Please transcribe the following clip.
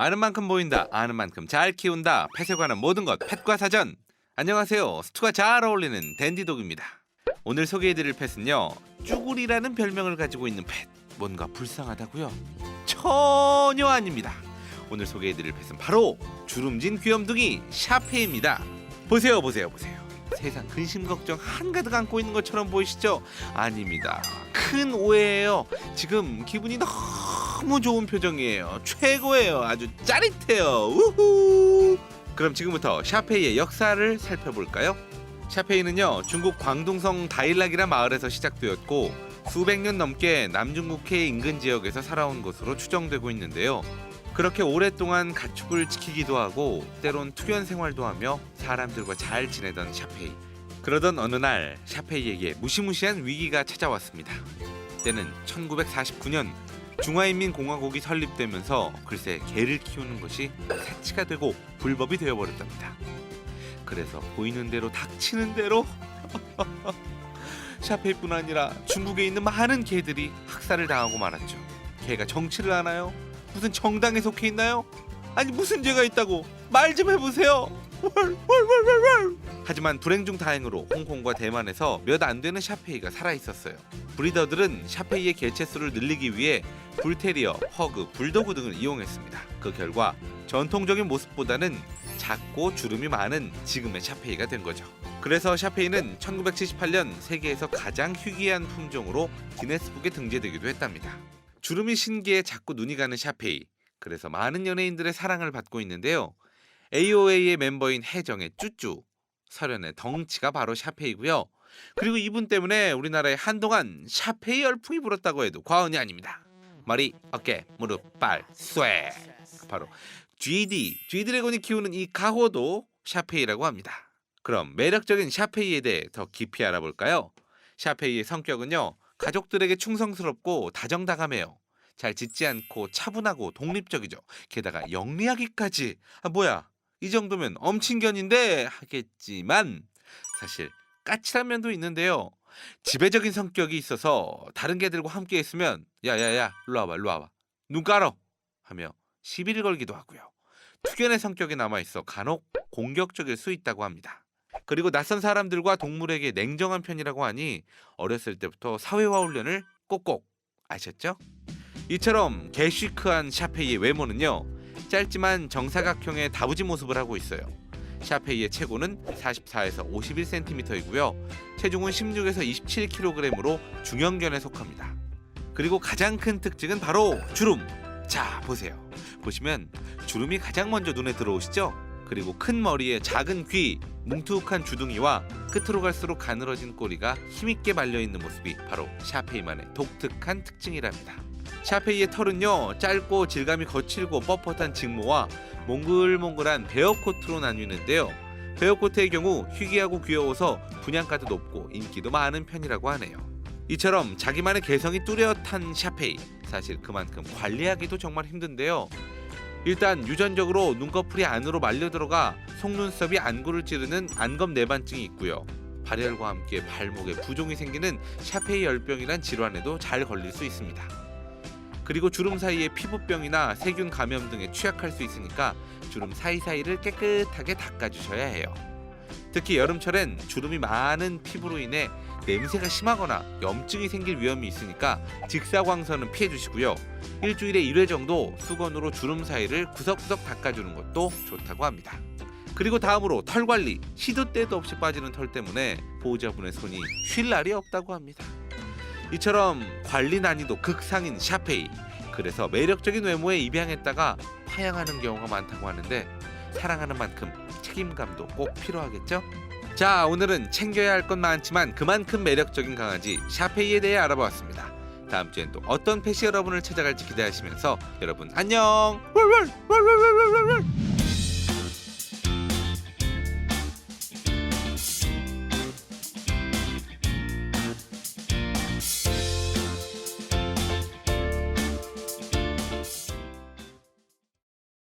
아는 만큼 보인다. 아는 만큼 잘 키운다. 펫에 관한 모든 것 펫과 사전. 안녕하세요. 스투가 잘 어울리는 댄디독입니다. 오늘 소개해드릴 펫은요. 쭈구리라는 별명을 가지고 있는 펫. 뭔가 불쌍하다고요? 전혀 아닙니다. 오늘 소개해드릴 펫은 바로 주름진 귀염둥이 샤페입니다. 보세요, 보세요, 보세요. 세상 근심 걱정 한가득 안고 있는 것처럼 보이시죠? 아닙니다. 큰 오해예요. 지금 기분이 너무 좋은 표정이에요. 최고예요. 아주 짜릿해요. 우후. 그럼 지금부터 샤페이의 역사를 살펴볼까요? 샤페이는요 중국 광둥성 다일락이라 마을에서 시작되었고 수백 년 넘게 남중국해 인근 지역에서 살아온 것으로 추정되고 있는데요. 그렇게 오랫동안 가축을 지키기도 하고 때론 투견 생활도 하며 사람들과 잘 지내던 샤페이. 그러던 어느 날 샤페이에게 무시무시한 위기가 찾아왔습니다. 때는 1949년 중화인민공화국이 설립되면서 글쎄 개를 키우는 것이 사치가 되고 불법이 되어버렸답니다. 그래서 보이는 대로 닥치는 대로 샤페이뿐 아니라 중국에 있는 많은 개들이 학살을 당하고 말았죠. 개가 정치를 하나요? 무슨 정당에 속해 있나요? 아니 무슨 죄가 있다고 말 좀 해보세요. 하지만 불행 중 다행으로 홍콩과 대만에서 몇 안 되는 샤페이가 살아 있었어요. 브리더들은 샤페이의 개체수를 늘리기 위해 불테리어, 허그, 불도그 등을 이용했습니다. 그 결과 전통적인 모습보다는 작고 주름이 많은 지금의 샤페이가 된 거죠. 그래서 샤페이는 1978년 세계에서 가장 희귀한 품종으로 기네스북에 등재되기도 했답니다. 주름이 신기해 자꾸 눈이 가는 샤페이. 그래서 많은 연예인들의 사랑을 받고 있는데요. AOA의 멤버인 혜정의 쭈쭈, 설현의 덩치가 바로 샤페이고요. 그리고 이분 때문에 우리나라에 한동안 샤페이 열풍이 불었다고 해도 과언이 아닙니다. 머리, 어깨, 무릎, 발, 쇠. 바로 GD, G드래곤이 키우는 이 가호도 샤페이라고 합니다. 그럼 매력적인 샤페이에 대해 더 깊이 알아볼까요? 샤페이의 성격은요. 가족들에게 충성스럽고 다정다감해요. 잘 짖지 않고 차분하고 독립적이죠. 게다가 영리하기까지. 아 뭐야? 이 정도면 엄친견인데 하겠지만 사실 까칠한 면도 있는데요. 지배적인 성격이 있어서 다른 개들과 함께 있으면 야야야 일로 와봐 일로 와봐 눈 깔어 하며 시비를 걸기도 하고요. 투견의 성격이 남아 있어 간혹 공격적일 수 있다고 합니다. 그리고 낯선 사람들과 동물에게 냉정한 편이라고 하니 어렸을 때부터 사회화 훈련을 꼭꼭 아셨죠? 이처럼 개쉬크한 샤페이의 외모는요 짧지만 정사각형의 다부지 모습을 하고 있어요. 샤페이의 체구는 44에서 51cm이고요. 체중은 16에서 27kg으로 중형견에 속합니다. 그리고 가장 큰 특징은 바로 주름. 자 보세요. 보시면 주름이 가장 먼저 눈에 들어오시죠? 그리고 큰 머리에 작은 귀, 뭉툭한 주둥이와 끝으로 갈수록 가늘어진 꼬리가 힘있게 말려 있는 모습이 바로 샤페이만의 독특한 특징이랍니다. 샤페이의 털은요 짧고 질감이 거칠고 뻣뻣한 직모와 몽글몽글한 베어 코트로 나뉘는데요. 베어 코트의 경우 희귀하고 귀여워서 분양가도 높고 인기도 많은 편이라고 하네요. 이처럼 자기만의 개성이 뚜렷한 샤페이 사실 그만큼 관리하기도 정말 힘든데요. 일단 유전적으로 눈꺼풀이 안으로 말려 들어가 속눈썹이 안구를 찌르는 안검 내반증이 있고요. 발열과 함께 발목에 부종이 생기는 샤페이 열병이란 질환에도 잘 걸릴 수 있습니다. 그리고 주름 사이에 피부병이나 세균 감염 등에 취약할 수 있으니까 주름 사이사이를 깨끗하게 닦아주셔야 해요. 특히 여름철엔 주름이 많은 피부로 인해 냄새가 심하거나 염증이 생길 위험이 있으니까 직사광선은 피해 주시고요. 일주일에 1회 정도 수건으로 주름 사이를 구석구석 닦아주는 것도 좋다고 합니다. 그리고 다음으로 털 관리. 시도 때도 없이 빠지는 털 때문에 보호자분의 손이 쉴 날이 없다고 합니다. 이처럼 관리 난이도 극상인 샤페이. 그래서 매력적인 외모에 입양했다가 파양하는 경우가 많다고 하는데 사랑하는 만큼 책임감도 꼭 필요하겠죠? 자, 오늘은 챙겨야 할 건 많지만 그만큼 매력적인 강아지 샤페이에 대해 알아보았습니다. 다음 주엔 또 어떤 패시 여러분을 찾아갈지 기대하시면서 여러분 안녕.